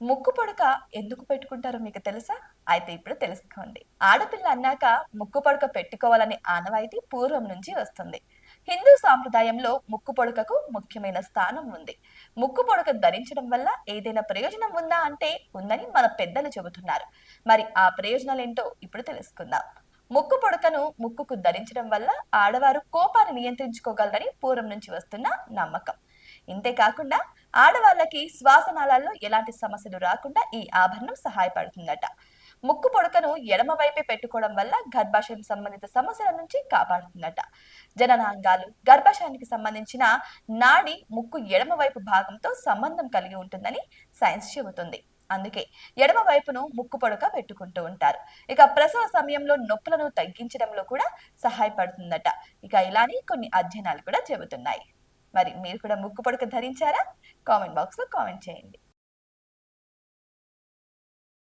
ముక్కు పొడక ఎందుకు పెట్టుకుంటారో మీకు తెలుసా? అయితే ఇప్పుడు తెలుసుకోండి. ఆడపిల్ల అన్నాక ముక్కు పొడక పెట్టుకోవాలనే ఆనవాయితీ పూర్వం నుంచి వస్తుంది. హిందూ సాంప్రదాయంలో ముక్కు పొడకకు ముఖ్యమైన స్థానం ఉంది. ముక్కు పొడక ధరించడం వల్ల ఏదైనా ప్రయోజనం ఉందా అంటే ఉందని మన పెద్దలు చెబుతున్నారు. మరి ఆ ప్రయోజనాలు ఏంటో ఇప్పుడు తెలుసుకుందాం. ముక్కు పొడకను ముక్కుకు ధరించడం వల్ల ఆడవారు కోపాన్ని నియంత్రించుకోగలరని పూర్వం నుంచి వస్తున్న నమ్మకం. ఇంతేకాకుండా ఆడవాళ్ళకి శ్వాసనాళాల్లో ఎలాంటి సమస్యలు రాకుండా ఈ ఆభరణం సహాయపడుతుందట. ముక్కు పొడకను ఎడమ వైపే పెట్టుకోవడం వల్ల గర్భాశయం సంబంధిత సమస్యల నుంచి కాపాడుతుందట. జననాంగాలు గర్భాశయానికి సంబంధించిన నాడి ముక్కు ఎడమ వైపు భాగంతో సంబంధం కలిగి ఉంటుందని సైన్స్ చెబుతుంది. అందుకే ఎడమ వైపును ముక్కు పొడక పెట్టుకుంటూ ఉంటారు. ఇక ప్రసవ సమయంలో నొప్పులను తగ్గించడంలో కూడా సహాయపడుతుందట. ఇక ఇలానే కొన్ని అధ్యయనాలు కూడా చెబుతున్నాయి. మరి మీరు కూడా ముక్కు పడక ధరించారా? కామెంట్ బాక్స్లో కామెంట్ చేయండి.